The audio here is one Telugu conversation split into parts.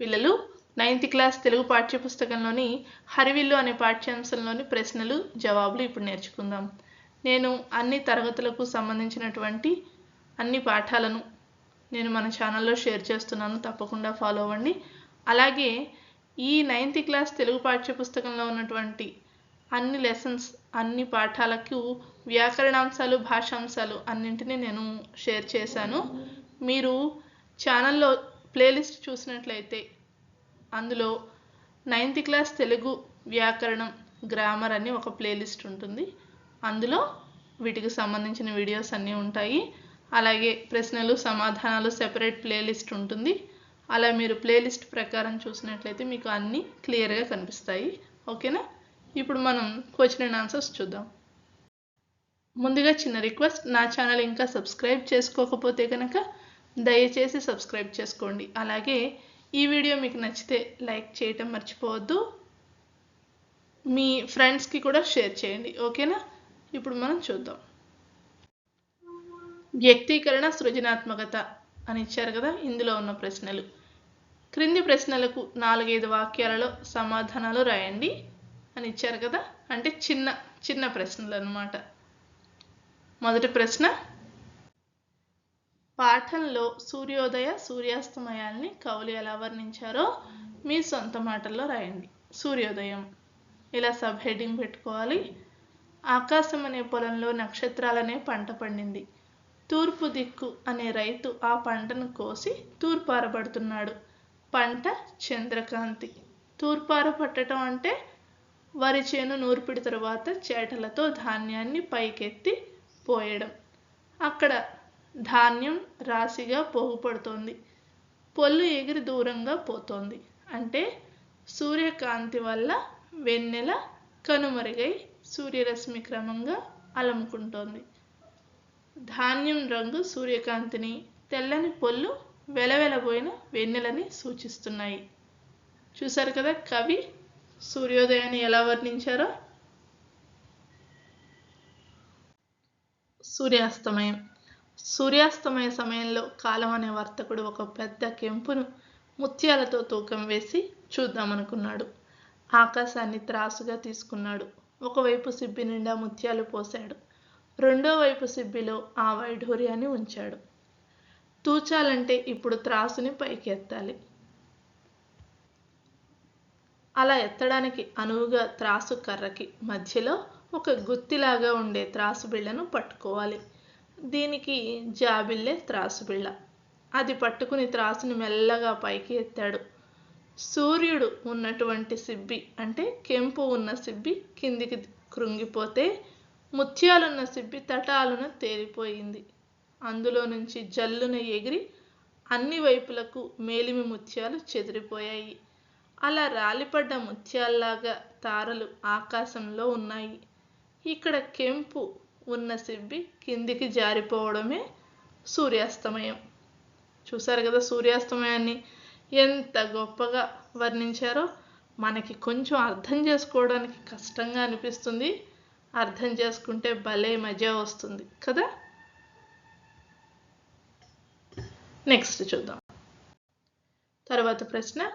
పిల్లలు నైన్త్ క్లాస్ తెలుగు పాఠ్యపుస్తకంలోని హరివిల్లు అనే పాఠ్యాంశంలోని ప్రశ్నలు జవాబులు ఇప్పుడు నేర్చుకుందాం. నేను అన్ని తరగతులకు సంబంధించినటువంటి అన్ని పాఠాలను నేను మన ఛానల్లో షేర్ చేస్తున్నాను. తప్పకుండా ఫాలో అవ్వండి. అలాగే ఈ నైన్త్ క్లాస్ తెలుగు పాఠ్యపుస్తకంలో ఉన్నటువంటి అన్ని లెసన్స్ అన్ని పాఠాలకు వ్యాకరణాంశాలు భాషాంశాలు అన్నింటినీ నేను షేర్ చేశాను. మీరు ఛానల్లో ప్లేలిస్ట్ చూసినట్లయితే అందులో నైన్త్ క్లాస్ తెలుగు వ్యాకరణం గ్రామర్ అని ఒక ప్లేలిస్ట్ ఉంటుంది. అందులో వీటికి సంబంధించిన వీడియోస్ అన్నీ ఉంటాయి. అలాగే ప్రశ్నలు సమాధానాలు సెపరేట్ ప్లేలిస్ట్ ఉంటుంది. అలా మీరు ప్లేలిస్ట్ ప్రకారం చూసినట్లయితే మీకు అన్నీ క్లియర్గా కనిపిస్తాయి. ఓకేనా? ఇప్పుడు మనం క్వశ్చన్ అండ్ ఆన్సర్స్ చూద్దాం. ముందుగా చిన్న రిక్వెస్ట్ నా ఛానల్ ఇంకా సబ్స్క్రైబ్ చేసుకోకపోతే కనుక దయచేసి సబ్స్క్రైబ్ చేసుకోండి. అలాగే ఈ వీడియో మీకు నచ్చితే లైక్ చేయటం మర్చిపోవద్దు. మీ ఫ్రెండ్స్కి కూడా షేర్ చేయండి. ఓకేనా? ఇప్పుడు మనం చూద్దాం. వ్యక్తీకరణ సృజనాత్మకత అని ఇచ్చారు కదా ఇందులో ఉన్న ప్రశ్నలు. క్రింది ప్రశ్నలకు నాలుగైదు వాక్యాలలో సమాధానాలు రాయండి అని ఇచ్చారు కదా అంటే చిన్న చిన్న ప్రశ్నలు అన్నమాట. మొదటి ప్రశ్న పాఠంలో సూర్యోదయ సూర్యాస్తమయాల్ని కవులు ఎలా వర్ణించారో మీ సొంత మాటల్లో రాయండి. సూర్యోదయం. ఇలా సబ్ హెడ్డింగ్ పెట్టుకోవాలి. ఆకాశం అనే పొలంలో నక్షత్రాలనే పంట పండింది. తూర్పు దిక్కు అనే రైతు ఆ పంటను కోసి తూర్పారబడుతున్నాడు. పంట చంద్రకాంతి. తూర్పార పట్టడం అంటే వరి చేను నూర్పిడి తరువాత చేటలతో ధాన్యాన్ని పైకెత్తి పోయడం. అక్కడ ధాన్యం రాశిగా పోగుపడుతోంది. పొల్లు ఎగిరి దూరంగా పోతోంది. అంటే సూర్యకాంతి వల్ల వెన్నెల కనుమరుగై సూర్యరశ్మి క్రమంగా అలముకుంటోంది. ధాన్యం రంగు సూర్యకాంతిని తెల్లని పొల్లు వెలవెలబోయిన వెన్నెలని సూచిస్తున్నాయి. చూశారు కదా కవి సూర్యోదయాన్ని ఎలా వర్ణించారో? సూర్యాస్తమయం. సూర్యాస్తమయ సమయంలో కాలం అనే వర్తకుడు ఒక పెద్ద కెంపును ముత్యాలతో తూకం వేసి చూద్దామనుకున్నాడు. ఆకాశాన్ని త్రాసుగా తీసుకున్నాడు. ఒకవైపు సిబ్బి నిండా ముత్యాలు పోశాడు. రెండో వైపు సిబ్బిలో ఆ వైఢూర్యాన్ని ఉంచాడు. తూచాలంటే ఇప్పుడు త్రాసుని పైకి ఎత్తాలి అలా ఎత్తడానికి అనువుగా త్రాసు కర్రకి మధ్యలో ఒక గుత్తిలాగా ఉండే త్రాసు బిళ్ళను పట్టుకోవాలి. దీనికి జాబిల్లే త్రాసు బిళ్ళ. అది పట్టుకుని త్రాసుని మెల్లగా పైకి ఎత్తాడు. సూర్యుడు ఉన్నటువంటి సిబ్బి అంటే కెంపు ఉన్న సిబ్బి కిందికి కృంగిపోతే ముత్యాలున్న సిబ్బి తటాలున తేలిపోయింది. అందులో నుంచి జల్లున ఎగిరి అన్ని వైపులకు మేలిమి ముత్యాలు చెదిరిపోయాయి. అలా రాలిపడ్డ ముత్యాల్లాగా తారలు ఆకాశంలో ఉన్నాయి. ఇక్కడ కెంపు ఉన్న సిబ్బి కిందికి జారిపోవడమే సూర్యాస్తమయం. చూసారు కదా సూర్యాస్తమయాన్ని? ఎంత గొప్పగా వర్ణించారో? మనకి కొంచెం అర్థం చేసుకోవడానికి కష్టంగా అనిపిస్తుంది. అర్థం చేసుకుంటే భలే మజా వస్తుంది కదా? నెక్స్ట్ చూద్దాం. తర్వాత ప్రశ్న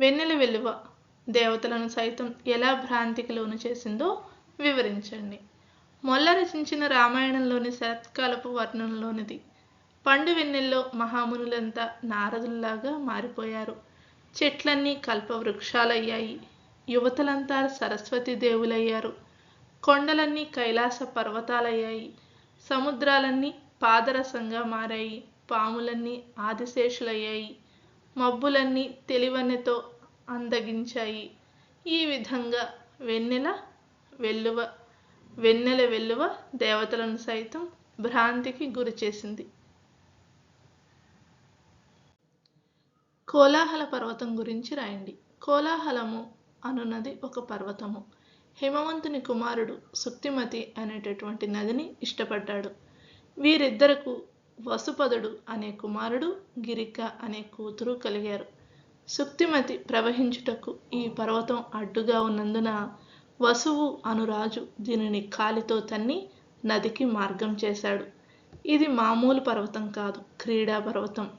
వెన్నెల విలువ దేవతలను సైతం ఎలా భ్రాంతికి లోను చేసిందో వివరించండి. మొల్ల రచించిన రామాయణంలోని శరత్కాలపు వర్ణంలోనిది పండు వెన్నెల్లో మహామునులంతా నారదుల్లాగా మారిపోయారు. చెట్లన్నీ కల్పవృక్షాలయ్యాయి. యువతలంతా సరస్వతి దేవులయ్యారు. కొండలన్నీ కైలాస పర్వతాలయ్యాయి. సముద్రాలన్నీ పాదరసంగా మారాయి. పాములన్నీ ఆదిశేషులయ్యాయి. మబ్బులన్నీ తెలివన్నెతో అందగించాయి. ఈ విధంగా వెన్నెల వెల్లువ వెన్నెల వెల్లువ దేవతలను సైతం భ్రాంతికి గురి చేసింది. కోలాహల పర్వతం గురించి రాయండి. కోలాహలము అనున్నది ఒక పర్వతము. హిమవంతుని కుమారుడు సుక్తిమతి అనేటటువంటి నదిని ఇష్టపడ్డాడు. వీరిద్దరకు వసుపదుడు అనే కుమారుడు గిరిక అనే కూతురు కలిగారు. సుక్తిమతి ప్రవహించుటకు ఈ పర్వతం అడ్డుగా ఉన్నందున వసువు అనురాజు దీనిని కాలితో తన్ని నదికి మార్గం చేశాడు. ఇది మామూలు పర్వతం కాదు క్రీడా పర్వతం.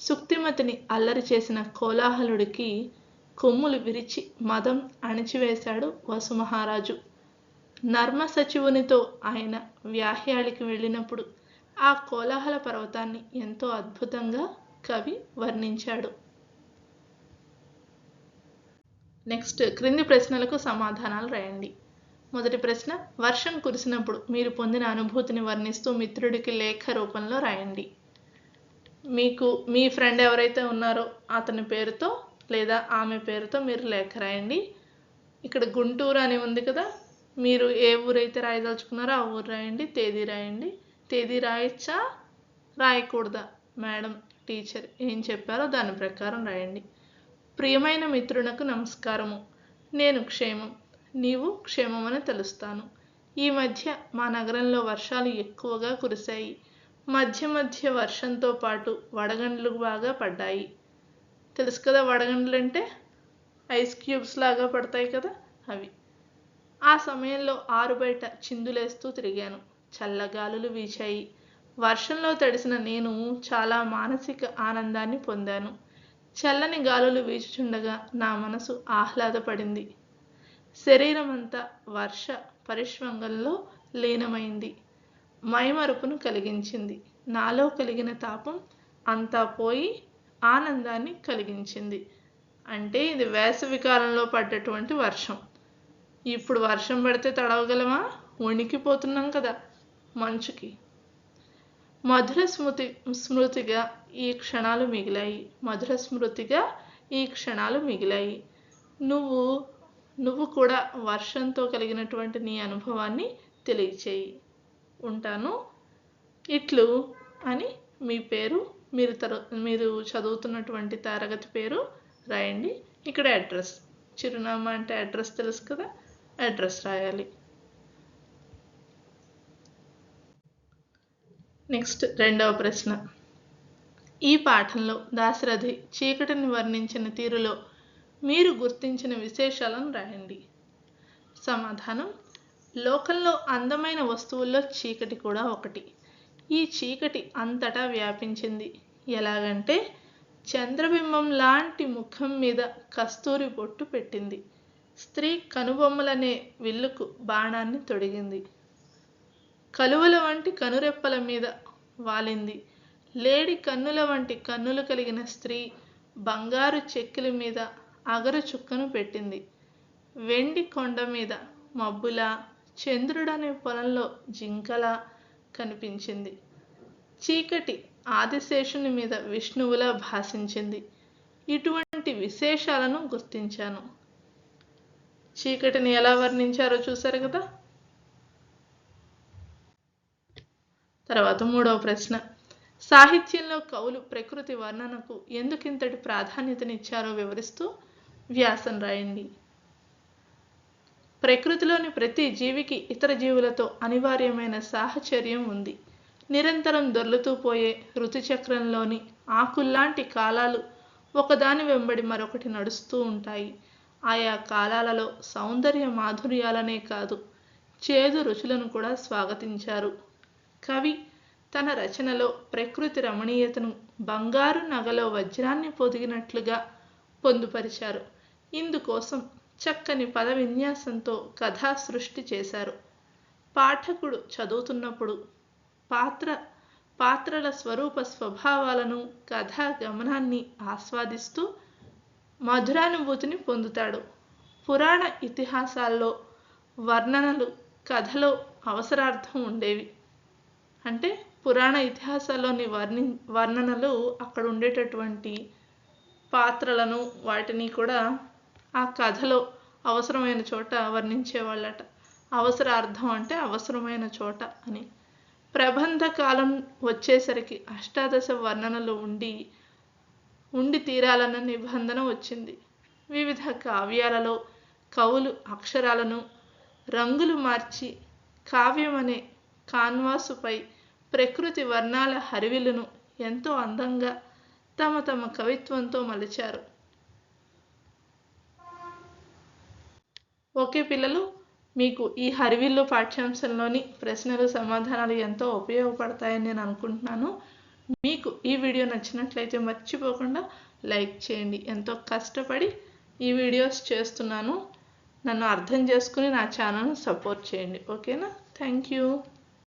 సుక్తిమతిని అల్లరి చేసిన కోలాహలుడికి కొమ్ములు విరిచి మదం అణిచివేశాడు వసుమహారాజు. నర్మ సచివునితో ఆయన వ్యాహ్యాళికి వెళ్ళినప్పుడు ఆ కోలాహల పర్వతాన్ని ఎంతో అద్భుతంగా కవి వర్ణించాడు. నెక్స్ట్ క్రింది ప్రశ్నలకు సమాధానాలు రాయండి. మొదటి ప్రశ్న వర్షం కురిసినప్పుడు మీరు పొందిన అనుభూతిని వర్ణిస్తూ మిత్రుడికి లేఖ రూపంలో రాయండి. మీకు మీ ఫ్రెండ్ ఎవరైతే ఉన్నారో అతని పేరుతో లేదా ఆమె పేరుతో మీరు లేఖ రాయండి. ఇక్కడ గుంటూరు అని ఉంది కదా మీరు ఏ ఊరైతే రాయదలుచుకున్నారో ఆ ఊరు రాయండి తేదీ రాయండి. తేదీ రాయచ్చా? రాయకూడదా? మేడం టీచర్ ఏం చెప్పారో దాని ప్రకారం రాయండి. ప్రియమైన మిత్రునకు నమస్కారము. నేను క్షేమం. నీవు క్షేమమని తెలుస్తాను. ఈ మధ్య మా నగరంలో వర్షాలు ఎక్కువగా కురిశాయి. మధ్య మధ్య వర్షంతో పాటు వడగండ్లు బాగా పడ్డాయి. తెలుసు కదా వడగండ్లు అంటే? ఐస్ క్యూబ్స్ లాగా పడతాయి కదా అవి. ఆ సమయంలో ఆరు బయట చిందులేస్తూ తిరిగాను. చల్లగాలులు వీచాయి. వర్షంలో తడిసిన నేను చాలా మానసిక ఆనందాన్ని పొందాను. చల్లని గాలులు వీచుచుండగా నా మనసు ఆహ్లాదపడింది. శరీరమంతా వర్ష పరిష్వంగంలో లీనమైంది. మైమరుపును కలిగించింది. నాలో కలిగిన తాపం అంతా పోయి ఆనందాన్ని కలిగించింది. అంటే ఇది వేసవికాలంలో పడ్డటువంటి వర్షం. ఇప్పుడు వర్షం పడితే తడవగలమా? వణికిపోతున్నాం కదా మంచుకి. మధుర స్మృతి స్మృతిగా ఈ క్షణాలు మిగిలాయి. మధుర స్మృతిగా ఈ క్షణాలు మిగిలాయి. నువ్వు నువ్వు కూడా వర్షంతో కలిగినటువంటి నీ అనుభవాన్ని తెలియచేయి. ఉంటాను. ఇట్లు అని మీ పేరు మీరు తర మీరు చదువుతున్నటువంటి తరగతి పేరు రాయండి. ఇక్కడ అడ్రస్ చిరునామా అంటే అడ్రస్ తెలుసు కదా? అడ్రస్ రాయాలి. నెక్స్ట్ రెండవ ప్రశ్న. ఈ పాఠంలో దాశరథి చీకటిని వర్ణించిన తీరులో మీరు గుర్తించిన విశేషాలను రాయండి. సమాధానం లోకంలో అందమైన వస్తువుల్లో చీకటి కూడా ఒకటి. ఈ చీకటి అంతటా వ్యాపించింది. ఎలాగంటే చంద్రబింబం లాంటి ముఖం మీద కస్తూరి బొట్టు పెట్టింది. స్త్రీ కనుబొమ్మలనే విల్లుకు బాణాన్ని తొడిగింది. కలువల వంటి కనురెప్పల మీద వాలింది. లేడి కన్నుల వంటి కన్నులు కలిగిన స్త్రీ బంగారు చెక్కుల మీద అగరు చుక్కను పెట్టింది. వెండి కొండ మీద మబ్బులా చంద్రుడనే పొలంలో జింకలా కనిపించింది. చీకటి ఆదిశేషుని మీద విష్ణువులా భాషించింది. ఇటువంటి విశేషాలను గుర్తించాను. చీకటిని ఎలా వర్ణించారో చూశారు కదా? తర్వాత మూడవ ప్రశ్న. సాహిత్యంలో కవులు ప్రకృతి వర్ణనకు ఎందుకింతటి ప్రాధాన్యతనిచ్చారో వివరిస్తూ వ్యాసం రాయండి. ప్రకృతిలోని ప్రతి జీవికి ఇతర జీవులతో అనివార్యమైన సాహచర్యం ఉంది. నిరంతరం దొర్లుతూ పోయే ఋతుచక్రంలోని ఆకుల్లాంటి కాలాలు ఒకదాని వెంబడి మరొకటి నడుస్తూ ఉంటాయి. ఆయా కాలాలలో సౌందర్య మాధుర్యాలనే కాదు చేదు రుచులను కూడా స్వాగతించారు. కవి తన రచనలో ప్రకృతి రమణీయతను బంగారు నగలో వజ్రాన్ని పొదిగినట్లుగా పొందుపరిచారు. ఇందుకోసం చక్కని పద విన్యాసంతో కథా సృష్టి చేశారు. పాఠకుడు చదువుతున్నప్పుడు పాత్ర పాత్రల స్వరూప స్వభావాలను కథా గమనాన్ని ఆస్వాదిస్తూ మధురానుభూతిని పొందుతాడు. పురాణ ఇతిహాసాల్లో వర్ణనలు కథలో అవసరార్థం ఉండేవి. అంటే పురాణ ఇతిహాసాల్లోని వర్ణి వర్ణనలు అక్కడ ఉండేటటువంటి పాత్రలను వాటిని కూడా ఆ కథలో అవసరమైన చోట వర్ణించేవాళ్ళట. అవసరార్థం అంటే అవసరమైన చోట అని. ప్రబంధ కాలం వచ్చేసరికి అష్టాదశ వర్ణనలు ఉండి ఉండి తీరాలన్న నిబంధన వచ్చింది. వివిధ కావ్యాలలో కవులు అక్షరాలను రంగులు మార్చి కావ్యం అనే కాన్వాసుపై ప్రకృతి వర్ణాల హరివిలును ఎంతో అందంగా తమ తమ కవిత్వంతో మలిచారు. ఓకే పిల్లలు మీకు ఈ హరివిల్లు పాఠ్యాంశంలోని ప్రశ్నలు సమాధానాలు ఎంతో ఉపయోగపడతాయని నేను అనుకుంటున్నాను. మీకు ఈ వీడియో నచ్చినట్లయితే మర్చిపోకుండా లైక్ చేయండి. ఎంతో కష్టపడి ఈ వీడియోస్ చేస్తున్నాను. నన్ను అర్థం చేసుకుని నా ఛానల్ను సపోర్ట్ చేయండి. ఓకేనా? Thank you.